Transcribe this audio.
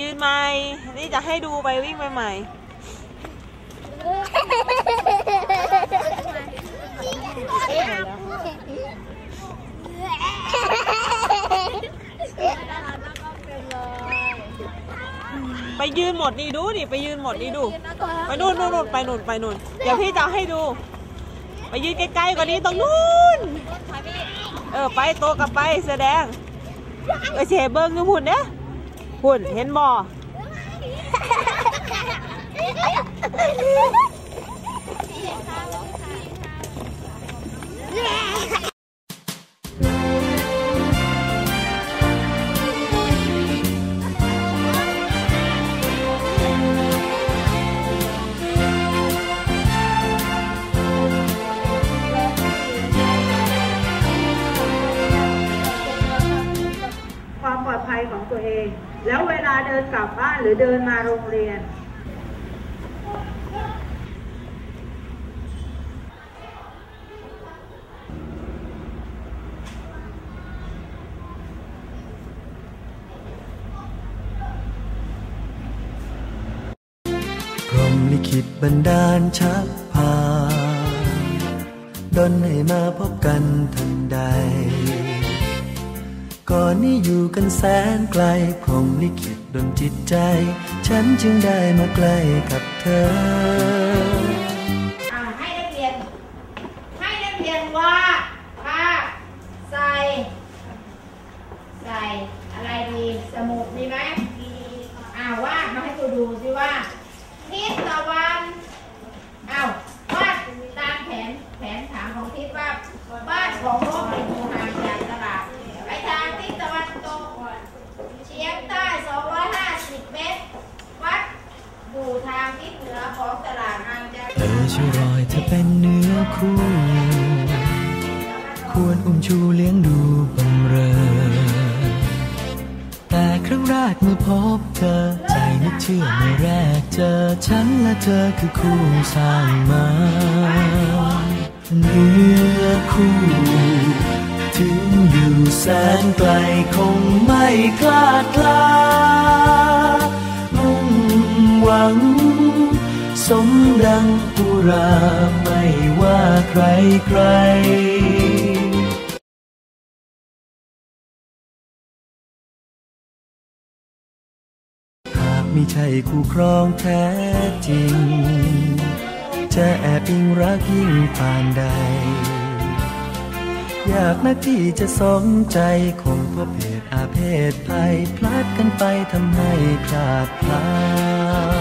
ยืนใหม่นี่จะให้ดูไปวิ่งไปใหม่ไปยืนหมดนี่ดูดิไปยืนหมดนี่ดู ไปนู่นนู่นนไปนู่นไปนู่นเดี๋ยวพี่จะให้ดู ไปยืนใกล้ๆกว่านี้ตรงนู้นเออไปโตกลับไปเสื้อแดงเออเฉเบิ้งคือหุ่นเนี่ย คุณเห็นบ่าเดินกลับบ้านหรือเดินมาโรงเรียน พรหมลิขิตบันดาลชักพาดนให้มาพบกันทันใด ก่อนนี้อยู่กันแสนไกลพรมลิขิตดนจิตใจ ฉันจึงได้มาใกล้กับเธอ อ่าให้นักเรียน ให้นักเรียนวาดภาพใส่ ใส่อะไรดีสมุดมีไหมอ่าวาดมาให้ครูดูสิว่าทิศตะวันอ้าววาดตามแผนแผนถามของทิศว่าบ้านของโลกอยู่ห่างจากตลาดไปทางทิศตะวันตกเฉียงใต้ 250 เมตร วัดอยู่ทางทิศเหนือของตลาดห่างจาก เธอ ช่วยรอยเธอเป็นเนื้อคู่ ควรอุ้มชูเลี้ยงดูบำเรอ แต่ครั้งแรกเมื่อพบเธอ ใจนึกเชื่อเมื่อแรกเจอ ฉันและเธอคือคู่สร้างมาเนื้อคู่ ถึงอยู่แสนไกลคงไม่คลาดคลา สมดังปุราไม่ว่าใครใครหากไม่ใช่คู่ครองแท้จริง จะแอบอิงรักยิ่งปานใด อยากนักที่จะสมใจคงพบเหตุอาเพศภัยพลัดกันไปทำให้พลาดพลาด